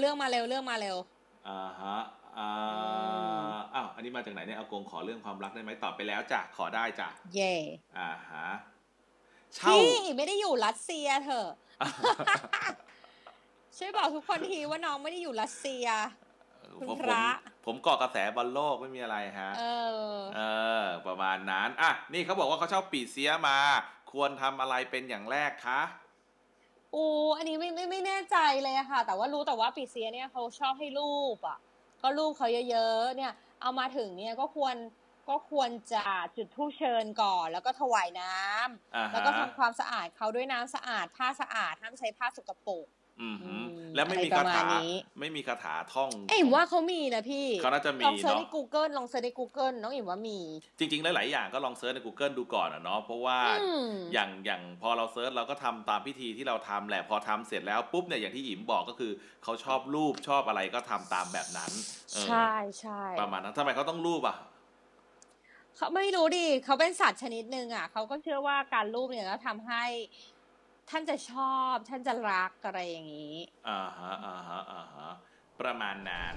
เรื่องมาเร็วเรื่องมาเร็วอ่าฮะอ่าอ้าวอันนี้มาจากไหนเนี่ยอากงขอเรื่องความรักได้ไหมตอบไปแล้วจ้ะขอได้จ้ะเย่อ่าฮะเช่าพี่ไม่ได้อยู่รัสเซียเถอะช่วยบอกทุกคนทีว่าน้องไม่ได้อยู่รัสเซียคุณผมพระผมเกาะกระแสบอลโลกไม่มีอะไรฮะ เออ เออ ประมาณนั้น อะ นี่เขาบอกว่าเขาเช่าปีเสียมา ควรทำอะไรเป็นอย่างแรกคะอูอันนี้ไม่ไม่ไม่แน่ ใจเลยอะค่ะ แต่ว่ารู้แต่ว่าปีเซียเนี่ยเขาชอบให้รูปอะก็รูปเขาเยอะๆ เนี่ย เอามาถึงเนี่ยก็ควรก็ควรจะจุดธูปเชิญก่อน แล้วก็ถวายน้ำอ่าแล้วฮะก็ทำความสะอาดเขาด้วยน้ำสะอาดผ้าสะอาดห้ามใช้ผ้าสกปรก อืมฮึอืมแล้วไม่มีอะไรปคาระมาณถานี้ไม่มีคาถาท่องเอ้ยว่าเขามีนะพี่เขาน่าจะมีลองเซิร์ชเนอะใน Google ลองเซิร์ชใน Google น้องอิ่มว่ามี จริง ๆ หลาย ๆ อย่างก็ลองเซิร์ชใน Google ดูก่อนอะเนาะเพราะว่าอืมอย่างอย่างพอเราเซิร์ชเราก็ทำตามพิธีที่เราทำแหละพอทำเสร็จแล้วปุ๊บเนี่ยอย่างที่อิ๋มบอกก็คือเขาชอบรูปชอบอะไรก็ทำตามแบบนั้นเออใช่ใช่ประมาณนั้นทำไมเขาต้องรูปอะเขาไม่รู้ดิเขาเป็นสัตว์ชนิดหนึ่งอะเขาก็เชื่อว่าการรูปเนี่ยก็ทำให้ ท่านจะชอบท่านจะรักอะไรอย่างนี้ อ่าฮะ อ่าฮะ อ่าฮะ ประมาณนั้น